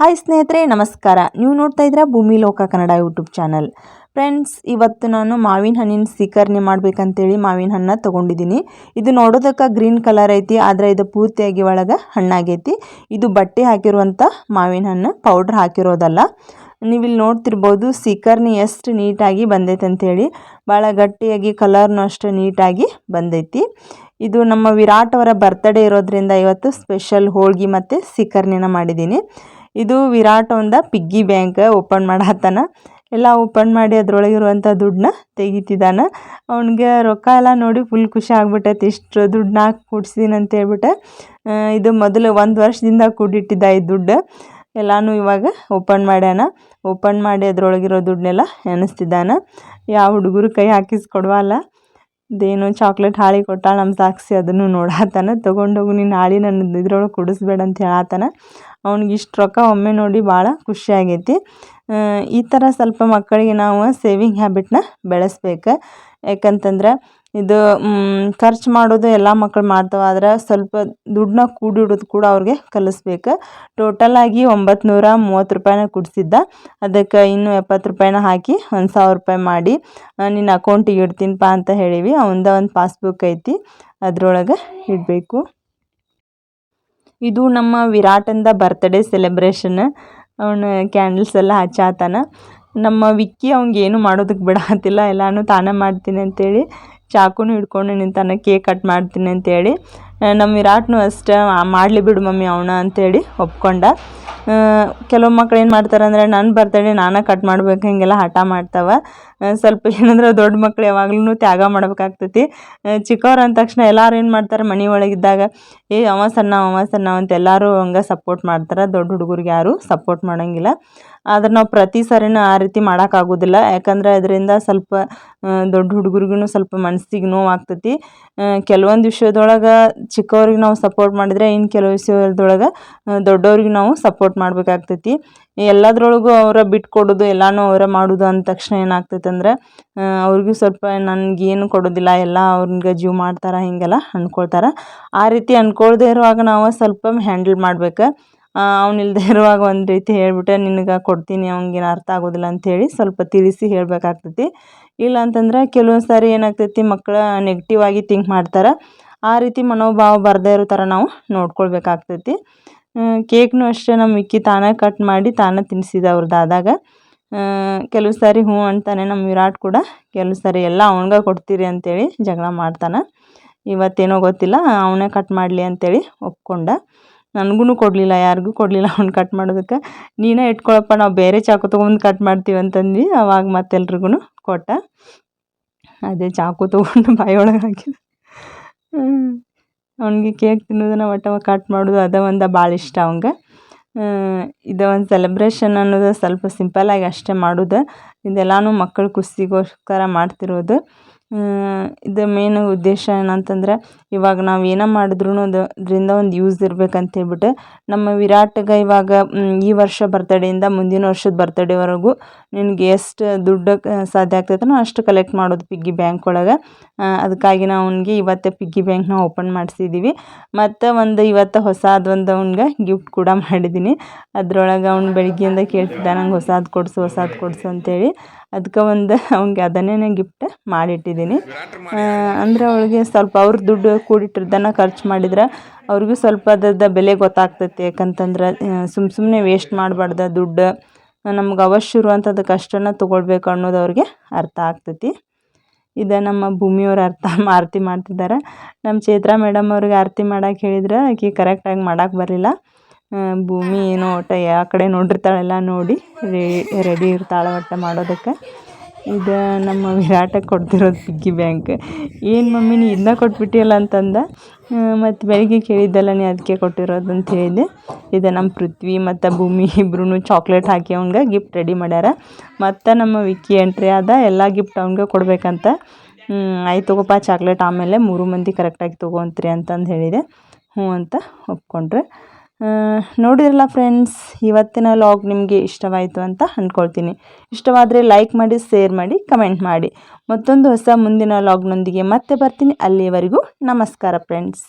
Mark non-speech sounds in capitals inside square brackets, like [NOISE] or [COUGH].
Hi ಸ್ನೇಹಿತರೆ, ನಮಸ್ಕಾರ. ನೀವು ನೋಡ್ತಾ ಇದ್ದೀರಾ ಭೂಮಿ ಲೋಕ ಕನ್ನಡ ಯೂಟ್ಯೂಬ್ ಚಾನಲ್. ಫ್ರೆಂಡ್ಸ್, ಇವತ್ತು ನಾನು ಮಾವಿನ ಹಣ್ಣಿನ ಸೀಕರ್ಣಿ ಮಾಡ್ಬೇಕಂತೇಳಿ ಮಾವಿನ ಹಣ್ಣು ತೊಗೊಂಡಿದ್ದೀನಿ. ಇದು ನೋಡೋದಕ್ಕೆ ಗ್ರೀನ್ ಕಲರ್ ಐತಿ, ಆದರೆ ಇದು ಪೂರ್ತಿಯಾಗಿ ಒಳಗೆ ಹಣ್ಣಾಗೈತಿ. ಇದು ಬಟ್ಟೆ ಹಾಕಿರುವಂಥ ಮಾವಿನ ಹಣ್ಣು, ಪೌಡ್ರ್ ಹಾಕಿರೋದಲ್ಲ. ನೀವಿಲ್ಲಿ ನೋಡ್ತಿರ್ಬೋದು ಸೀಕರ್ನಿ ಎಷ್ಟು ನೀಟಾಗಿ ಬಂದೈತೆ ಅಂಥೇಳಿ ಭಾಳ ಗಟ್ಟಿಯಾಗಿ ಕಲರ್ನು ಅಷ್ಟು ನೀಟಾಗಿ ಬಂದೈತಿ. ಇದು ನಮ್ಮ ವಿರಾಟ್ ಅವರ ಬರ್ತ್ಡೇ ಇರೋದ್ರಿಂದ ಇವತ್ತು ಸ್ಪೆಷಲ್ ಹೋಳ್ಗಿ ಮತ್ತು ಸೀಕರ್ನಿನ ಮಾಡಿದ್ದೀನಿ. ಇದು ವಿರಾಟ್ ಒಂದ ಪಿಗ್ಗಿ ಬ್ಯಾಂಕ್ ಓಪನ್ ಮಾಡತ್ತಾನ ಎಲ್ಲ ಓಪನ್ ಮಾಡಿ ಅದ್ರೊಳಗಿರುವಂಥ ದುಡ್ಡನ್ನ ತೆಗಿತಿದ್ದಾನ ಅವನಿಗೆ ರೊಕ್ಕ ಎಲ್ಲ ನೋಡಿ ಫುಲ್ ಖುಷಿ ಆಗ್ಬಿಟ್ಟೈತಿ. ಇಷ್ಟು ದುಡ್ಡು ಹಾಕಿ ಕೂಡ್ಸಿದೀನಿ ಅಂತ ಹೇಳ್ಬಿಟ್ಟು ಇದು ಮೊದಲು ಒಂದು ವರ್ಷದಿಂದ ಕೂಡಿಟ್ಟಿದ್ದ ಈ ದುಡ್ಡು. ಎಲ್ಲಾನು ಇವಾಗ ಓಪನ್ ಮಾಡ್ಯಾನ. ಓಪನ್ ಮಾಡಿ ಅದ್ರೊಳಗಿರೋ ದುಡ್ಡನ್ನೆಲ್ಲ ಎಣಿಸ್ತಿದ್ದಾನ. ಯಾವ ಹುಡುಗರು ಕೈ ಹಾಕಿಸ್ಕೊಡ್ವಲ್ಲ ಅದೇನು ಚಾಕ್ಲೇಟ್ ಹಾಳಿ ಕೊಟ್ಟಾಳ ನಮ್ಮ ಸಾಕ್ಷಿ ಅದನ್ನು ನೋಡಾತನ ತೊಗೊಂಡೋಗಿ, ನೀನು ಹಾಳಿ ನನ್ನ ಇದ್ರೊಳಗೆ ಕುಡಿಸ್ಬೇಡ ಅಂತ ಹೇಳತ್ತಾನ ಅವ್ನಿಗೆ ಇಷ್ಟು ರೊಕ್ಕ ಒಮ್ಮೆ ನೋಡಿ ಭಾಳ ಖುಷಿ ಆಗೈತಿ. ಈ ಥರ ಸ್ವಲ್ಪ ಮಕ್ಕಳಿಗೆ ನಾವು ಸೇವಿಂಗ್ ಹ್ಯಾಬಿಟ್ನ ಬೆಳೆಸ್ಬೇಕು. ಯಾಕಂತಂದ್ರೆ ಇದು ಖರ್ಚು ಮಾಡೋದು ಎಲ್ಲ ಮಕ್ಕಳು ಮಾಡ್ತಾವೆ. ಆದ್ರೆ ಸ್ವಲ್ಪ ದುಡ್ಡನ್ನ ಕೂಡಿಡೋದು ಕೂಡ ಅವ್ರಿಗೆ ಕಲಿಸ್ಬೇಕು. ಟೋಟಲಾಗಿ ಒಂಬತ್ತು ನೂರ ಮೂವತ್ತು ರೂಪಾಯಿನ ಕೊಡಿಸಿದ್ದ. ಅದಕ್ಕೆ ಇನ್ನೂ ಎಪ್ಪತ್ತು ರೂಪಾಯಿನ ಹಾಕಿ ಒಂದು ಸಾವಿರ ರೂಪಾಯಿ ಮಾಡಿ ನಿನ್ನ ಅಕೌಂಟಿಗೆ ಇಡ್ತೀನಪ್ಪ ಅಂತ ಹೇಳಿವಿ. ಅವಂದ ಒಂದು ಪಾಸ್ಬುಕ್ ಐತಿ, ಅದರೊಳಗೆ ಇಡಬೇಕು. ಇದು ನಮ್ಮ ವಿರಾಟಂದ ಬರ್ತ್ಡೇ ಸೆಲೆಬ್ರೇಷನ್ ಅವನು ಕ್ಯಾಂಡಲ್ಸ್ ಎಲ್ಲ ಹಚ್ಚಾತಾನ. ನಮ್ಮ ವಿಕ್ಕಿ ಅವ್ನಿಗೆ ಏನು ಮಾಡೋದಕ್ಕೆ ಬಿಡಾತಿಲ್ಲ. ಎಲ್ಲಾನು ತಾನೇ ಮಾಡ್ತೀನಿ ಅಂತೇಳಿ ಚಾಕುನು ಹಿಡ್ಕೊಂಡು ನಿಂತಾನೆ ಕೇಕ್ ಕಟ್ ಮಾಡ್ತೀನಿ ಅಂತೇಳಿ. ನಮ್ಮ ವಿರಾಟ್ನು ಅಷ್ಟೇ ಮಾಡಲಿ ಬಿಡು ಮಮ್ಮಿ ಅವನ ಅಂತೇಳಿ ಒಪ್ಕೊಂಡ. ಕೆಲವು ಮಕ್ಳು ಏನು ಮಾಡ್ತಾರೆ ಅಂದರೆ ನನ್ನ ಬರ್ತಡೇ ನಾನೇ ಕಟ್ ಮಾಡ್ಬೇಕು, ಹೀಗೆಲ್ಲ ಹಠ ಮಾಡ್ತಾವೆ. ಸ್ವಲ್ಪ ಏನಂದ್ರೆ ದೊಡ್ಡ ಮಕ್ಳು ಯಾವಾಗ್ಲೂ ತ್ಯಾಗ ಮಾಡ್ಬೇಕಾಗ್ತೈತಿ. ಚಿಕ್ಕವ್ರು ಅಂದ ತಕ್ಷಣ ಎಲ್ಲರೂ ಏನು ಮಾಡ್ತಾರೆ? ಮನೆ ಒಳಗಿದ್ದಾಗ, ಏ, ಅವ ಸಣ್ಣ ಅವ ಸಣ್ಣ ಅಂತ ಎಲ್ಲರೂ ಹಂಗೆ ಸಪೋರ್ಟ್ ಮಾಡ್ತಾರೆ. ದೊಡ್ಡ ಹುಡುಗರಿಗೆ ಯಾರೂ ಸಪೋರ್ಟ್ ಮಾಡೋಂಗಿಲ್ಲ. ಆದ್ರೆ ನಾವು ಪ್ರತಿ ಸರಿನೂ ಆ ರೀತಿ ಮಾಡೋಕ್ಕಾಗೋದಿಲ್ಲ ಯಾಕಂದರೆ ಅದರಿಂದ ಸ್ವಲ್ಪ ದೊಡ್ಡ ಹುಡುಗರಿಗೂ ಸ್ವಲ್ಪ ಮನಸ್ಸಿಗೆ ನೋವು ಆಗ್ತೈತಿ ಕೆಲವೊಂದು ವಿಷಯದೊಳಗೆ ಚಿಕ್ಕವ್ರಿಗೆ ನಾವು ಸಪೋರ್ಟ್ ಮಾಡಿದರೆ ಇನ್ನು ಕೆಲವು ವಿಷಯದೊಳಗೆ ದೊಡ್ಡವ್ರಿಗೆ ನಾವು ಸಪೋರ್ಟ್ ಮಾಡಬೇಕಾಗ್ತೈತಿ. ಎಲ್ಲದ್ರೊಳಗೂ ಅವರ ಬಿಟ್ಕೊಡೋದು ಎಲ್ಲನೂ ಅವರ ಮಾಡೋದು ಅಂದ ತಕ್ಷಣ ಏನಾಗ್ತೈತೆ ಅಂದರೆ ಅವ್ರಿಗೂ ಸ್ವಲ್ಪ ನನಗೇನು ಕೊಡೋದಿಲ್ಲ, ಎಲ್ಲ ಅವ್ರಿಗೆ ಜೀವ ಮಾಡ್ತಾರೆ, ಹೀಗೆಲ್ಲ ಅಂದ್ಕೊಳ್ತಾರೆ ಆ ರೀತಿ ಅಂದ್ಕೊಳ್ದೇ ಇರುವಾಗ ನಾವು ಸ್ವಲ್ಪ ಹ್ಯಾಂಡಲ್ ಮಾಡ್ಬೇಕು. ಅವನಿಲ್ದೇ ಇರುವಾಗ ಒಂದು ರೀತಿ ಹೇಳ್ಬಿಟ್ಟೆ, ನಿನಗೆ ಕೊಡ್ತೀನಿ, ಅವ್ನಿಗೇನು ಅರ್ಥ ಆಗೋದಿಲ್ಲ ಅಂಥೇಳಿ ಸ್ವಲ್ಪ ತಿಳಿಸಿ ಹೇಳಬೇಕಾಗ್ತೈತಿ. ಇಲ್ಲ ಅಂತಂದ್ರೆ ಕೆಲವೊಂದು ಸಾರಿ ಏನಾಗ್ತೈತಿ ಮಕ್ಕಳ ನೆಗೆಟಿವ್ ಆಗಿ ಥಿಂಕ್ ಮಾಡ್ತಾರೆ. ಆ ರೀತಿ ಮನೋಭಾವ ಬರದೇ ಇರೋ ಥರ ನಾವು ನೋಡ್ಕೊಳ್ಬೇಕಾಗ್ತೈತಿ. ಕೇಕ್ನು ಅಷ್ಟೇ ನಮ್ಮ ಮಿಕ್ಕಿ ತಾನೇ ಕಟ್ ಮಾಡಿ ತಾನೇ ತಿನ್ನಿಸಿದ ಅವ್ರ ದಾದಾಗ. ಕೆಲವು ಸಾರಿ ಹ್ಞೂ ಅಂತಾನೆ ನಮ್ಮ ವಿರಾಟ್ ಕೂಡ ಕೆಲವು ಸಾರಿ ಎಲ್ಲ ಅವನಿಗೆ ಕೊಡ್ತೀರಿ ಅಂತೇಳಿ ಜಗಳ ಮಾಡ್ತಾನೆ. ಇವತ್ತೇನೋ ಗೊತ್ತಿಲ್ಲ, ಅವನೇ ಕಟ್ ಮಾಡಲಿ ಅಂತೇಳಿ ಒಪ್ಕೊಂಡ. ನನಗೂ ಕೊಡಲಿಲ್ಲ, ಯಾರಿಗೂ ಕೊಡಲಿಲ್ಲ ಅವ್ನು ಕಟ್ ಮಾಡೋದಕ್ಕೆ. ನೀನೇ ಇಟ್ಕೊಳಪ್ಪ, ನಾವು ಬೇರೆ ಚಾಕು ತೊಗೊಂಡು ಕಟ್ ಮಾಡ್ತೀವಿ ಅಂತಂದ್ವಿ, ಅವಾಗ ಮತ್ತೆಲ್ರಿಗೂ ಕೊಟ್ಟ. ಅದೇ ಚಾಕು ತೊಗೊಂಡು ಬಾಯೊಳಗೆ ಹಾಕಿದ ಅವ್ನಿಗೆ ಕೇಕ್ ತಿನ್ನೋದನ್ನ ಒಟ್ಟು ಕಟ್ ಮಾಡೋದು ಅದ ಒಂದು ಭಾಳ ಇಷ್ಟ ಅವಂಗೆ. ಇದು ಒಂದು ಸೆಲೆಬ್ರೇಷನ್ ಅನ್ನೋದು ಸ್ವಲ್ಪ ಸಿಂಪಲ್ಲಾಗಿ ಅಷ್ಟೇ ಮಾಡೋದು. ಇದೆಲ್ಲನೂ ಮಕ್ಕಳ ಖುಷಿಗೋಸ್ಕರ ಮಾಡ್ತಿರೋದು. ಇದು ಮೇನ್ ಉದ್ದೇಶ ಏನಂತಂದ್ರೆ, ಇವಾಗ ನಾವು ಏನೇ ಮಾಡಿದ್ರೂ ಅದರಿಂದ ಒಂದು ಯೂಸ್ ಇರ್ಬೇಕಂತ ಹೇಳ್ಬಿಟ್ಟು, ನಮ್ಮ ವಿರಾಟ್ಗೆ ಇವಾಗ ಈ ವರ್ಷ ಬರ್ತಡೆಯಿಂದ ಮುಂದಿನ ವರ್ಷದ ಬರ್ತಡೇವರೆಗೂ ನಿನಗೆ ಎಷ್ಟು ದುಡ್ಡು ಸಾಧ್ಯ ಆಗ್ತೈತನೋ ಅಷ್ಟು ಕಲೆಕ್ಟ್ ಮಾಡೋದು ಪಿಗ್ಗಿ ಬ್ಯಾಂಕ್ ಒಳಗೆ. ಅದಕ್ಕಾಗಿ ನಾವು ಅವ್ನಿಗೆ ಇವತ್ತೇ ಪಿಗ್ಗಿ ಬ್ಯಾಂಕ್ನ ಓಪನ್ ಮಾಡಿಸಿದ್ದೀವಿ ಮತ್ತು ಒಂದು ಇವತ್ತು ಹೊಸದೊಂದು ಅವ್ನಿಗೆ ಗಿಫ್ಟ್ ಕೂಡ ಮಾಡಿದ್ದೀನಿ ಅದರೊಳಗೆ ಅವ್ನು ಬೆಳಗ್ಗೆಯಿಂದ ಕೇಳ್ತಿದ್ದ ನಂಗೆ ಹೊಸದು ಕೊಡಿಸು ಹೊಸದು ಕೊಡಿಸು ಅಂತೇಳಿ. ಅದಕ್ಕೆ ಒಂದು [LAUGHS] ಅವ್ನಿಗೆ ಅದನ್ನೇ ಗಿಫ್ಟ್ ಮಾಡಿಟ್ಟಿದ್ದೀನಿ ಅಂದರೆ ಅವಳಿಗೆ ಸ್ವಲ್ಪ ಅವ್ರ ದುಡ್ಡು ಕೂಡಿಟ್ಟಿದ್ದನ್ನು ಖರ್ಚು ಮಾಡಿದ್ರೆ ಅವ್ರಿಗೂ ಸ್ವಲ್ಪ ಅದರದ ಬೆಲೆ ಗೊತ್ತಾಗ್ತೈತಿ. ಯಾಕಂತಂದ್ರೆ ಸುಮ್ಮ ಸುಮ್ಮನೆ ವೇಸ್ಟ್ ಮಾಡಬಾರ್ದ ದುಡ್ಡು. ನಮ್ಗೆ ಅವಶ್ಯ ಇರುವಂಥದ್ದು ಕಷ್ಟನ ತೊಗೊಳ್ಬೇಕು ಅನ್ನೋದು ಅವ್ರಿಗೆ ಅರ್ಥ ಆಗ್ತೈತಿ. ಇದು ನಮ್ಮ ಭೂಮಿಯವ್ರು ಅರ್ಥ [LAUGHS] ಆರತಿ ಮಾಡ್ತಿದ್ದಾರೆ ನಮ್ಮ ಚೈತ್ರಾ ಮೇಡಮ್ ಅವ್ರಿಗೆ ಆರತಿ ಮಾಡಕ್ಕೆ ಹೇಳಿದ್ರೆ ಆಕೆ ಕರೆಕ್ಟಾಗಿ ಮಾಡಕ್ಕೆ ಬರಲಿಲ್ಲ. ಭೂಮಿ ಏನೋ ಒಟ್ಟು ಯಾವ ಕಡೆ ನೋಡಿರ್ತಾಳೆಲ್ಲ ನೋಡಿ ರೆಡಿ ಇರ್ತಾಳೆ ಒಟ್ಟು ಮಾಡೋದಕ್ಕೆ. ಇದು ನಮ್ಮ ವಿರಾಟಕ್ಕೆ ಕೊಡ್ತಿರೋದು ಪಿಗ್ಗಿ ಬ್ಯಾಂಕ್ ಏನು ಮಮ್ಮಿ, ನೀ ಇದನ್ನ ಕೊಟ್ಬಿಟ್ಟಿಯಲ್ಲ ಅಂತಂದ. ಮತ್ತು ಬೆಳಿಗ್ಗೆ ಕೇಳಿದ್ದಲ್ಲ ನೀ ಅದಕ್ಕೆ ಕೊಟ್ಟಿರೋದು ಅಂತ ಹೇಳಿದೆ ಇದು ನಮ್ಮ ಪೃಥ್ವಿ ಮತ್ತು ಭೂಮಿ ಇಬ್ರೂ ಚಾಕ್ಲೇಟ್ ಹಾಕಿ ಅವ್ನ್ಗೆ ಗಿಫ್ಟ್ ರೆಡಿ ಮಾಡ್ಯಾರ. ಮತ್ತು ನಮ್ಮ ವಿಕ್ಕಿ ಎಂಟ್ರಿ ಆದ, ಎಲ್ಲ ಗಿಫ್ಟ್ ಅವ್ನಿಗೆ ಕೊಡಬೇಕಂತ. ಆಯ್ತು ತಗೋಪ್ಪ ಚಾಕ್ಲೇಟ್ ಆಮೇಲೆ ಮೂರು ಮಂದಿ ಕರೆಕ್ಟಾಗಿ ತೊಗೊಂತ್ರಿ ಅಂತಂದು ಹೇಳಿದೆ. ಹ್ಞೂ ಅಂತ ಒಪ್ಕೊಂಡ್ರೆ. ನೋಡಿರಲ್ಲ ಫ್ರೆಂಡ್ಸ್ ಇವತ್ತಿನ ಲಾಗ್ ನಿಮಗೆ ಇಷ್ಟವಾಯಿತು ಅಂತ ಅಂದ್ಕೊಳ್ತೀನಿ ಇಷ್ಟವಾದರೆ ಲೈಕ್ ಮಾಡಿ ಶೇರ್ ಮಾಡಿ ಕಮೆಂಟ್ ಮಾಡಿ. ಮತ್ತೊಂದು ಹೊಸ ಮುಂದಿನ ಲಾಗ್ನೊಂದಿಗೆ ಮತ್ತೆ ಬರ್ತೀನಿ. ಅಲ್ಲಿಯವರೆಗೂ ನಮಸ್ಕಾರ ಫ್ರೆಂಡ್ಸ್